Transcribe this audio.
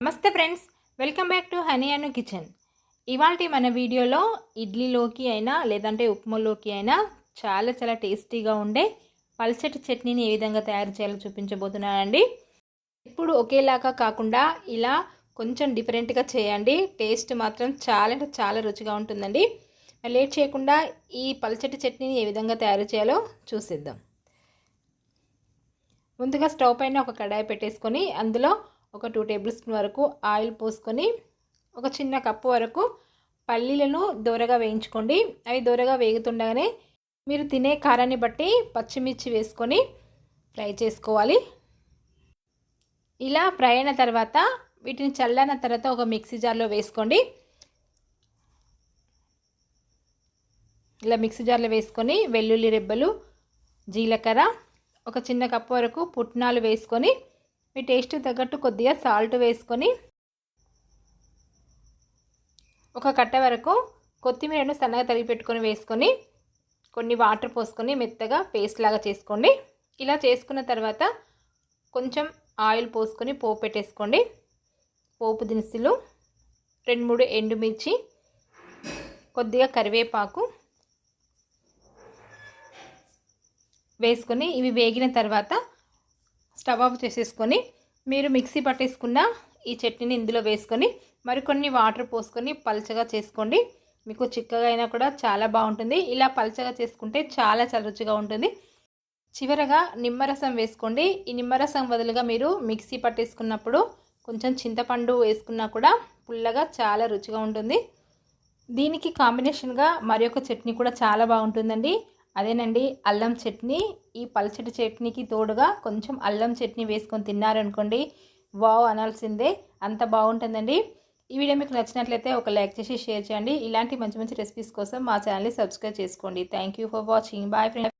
నమస్తే friends welcome back to Honey Anu kitchen. ఇవాళ మన వీడియోలో ఇడ్లీలోకి అయినా లేదంటే ఉప్మాలోకి అయినా చాలా చాలా టేస్టీగా ఉండే పల్చటి చట్నీని ఏ విధంగా తయారు చేయాలో చూపించబోతున్నానండి. ఇప్పుడు ఒకేలాగా కాకుండా ఇలా కొంచెం డిఫరెంట్గా చేయండి. టేస్ట్ మాత్రం చాలా అంటే చాలా రుచిగా ఉంటుందండి. లేట్ చేయకుండా ఈ పల్చటి చట్నీని ఏ విధంగా తయారు చేయాలో చూసిద్దాం. ముందుగా స్టవ్ పైన ఒక కడాయి పెట్టేసుకొని అందులో ఒక టూ టేబుల్ స్పూన్ వరకు ఆయిల్ పోసుకొని ఒక చిన్న కప్పు వరకు పల్లీలను దూరగా వేయించుకోండి. అవి దూరగా వేగుతుండగానే మీరు తినే కారాన్ని బట్టి పచ్చిమిర్చి వేసుకొని ఫ్రై చేసుకోవాలి. ఇలా ఫ్రై అయిన తర్వాత వీటిని చల్లన తర్వాత ఒక మిక్సీ జార్లో వేసుకోండి. ఇలా మిక్సీ జార్లో వేసుకొని వెల్లుల్లి రెబ్బలు జీలకర్ర ఒక చిన్న కప్పు వరకు పుట్నాలు వేసుకొని మీ టేస్ట్ తగ్గట్టు కొద్దిగా సాల్ట్ వేసుకొని ఒక కట్ట వరకు కొత్తిమీరను సన్నగా తరిగి పెట్టుకొని వేసుకొని కొన్ని వాటర్ పోసుకొని మెత్తగా పేస్ట్ లాగా చేసుకోండి. ఇలా చేసుకున్న తర్వాత కొంచెం ఆయిల్ పోసుకొని పోపు పెట్టేసుకోండి. పోపు దినుసులు రెండు మూడు ఎండుమిర్చి కొద్దిగా కరివేపాకు వేసుకొని ఇవి వేగిన తర్వాత స్టవ్ ఆఫ్ చేసేసుకొని మీరు మిక్సీ పట్టేసుకున్న ఈ చట్నీని ఇందులో వేసుకొని మరికొన్ని వాటర్ పోసుకొని పల్చగా చేసుకోండి. మీకు చిక్కగా అయినా కూడా చాలా బాగుంటుంది. ఇలా పల్చగా చేసుకుంటే చాలా చాలా రుచిగా ఉంటుంది. చివరగా నిమ్మరసం వేసుకోండి. ఈ నిమ్మరసం బదులుగా మీరు మిక్సీ పట్టేసుకున్నప్పుడు కొంచెం చింతపండు వేసుకున్నా కూడా పుల్లగా చాలా రుచిగా ఉంటుంది. దీనికి కాంబినేషన్గా మరి చట్నీ కూడా చాలా బాగుంటుందండి. అదేనండి అల్లం చట్నీ. ఈ పల్చటి చట్నీకి తోడుగా కొంచెం అల్లం చట్నీ వేసుకొని తిన్నారనుకోండి వావ్ అనాల్సిందే. అంత బాగుంటుందండి. ఈ వీడియో మీకు నచ్చినట్లయితే ఒక లైక్ చేసి షేర్ చేయండి. ఇలాంటి మంచి మంచి రెసిపీస్ కోసం మా ఛానల్ని సబ్స్క్రైబ్ చేసుకోండి. Thank you for watching bye friend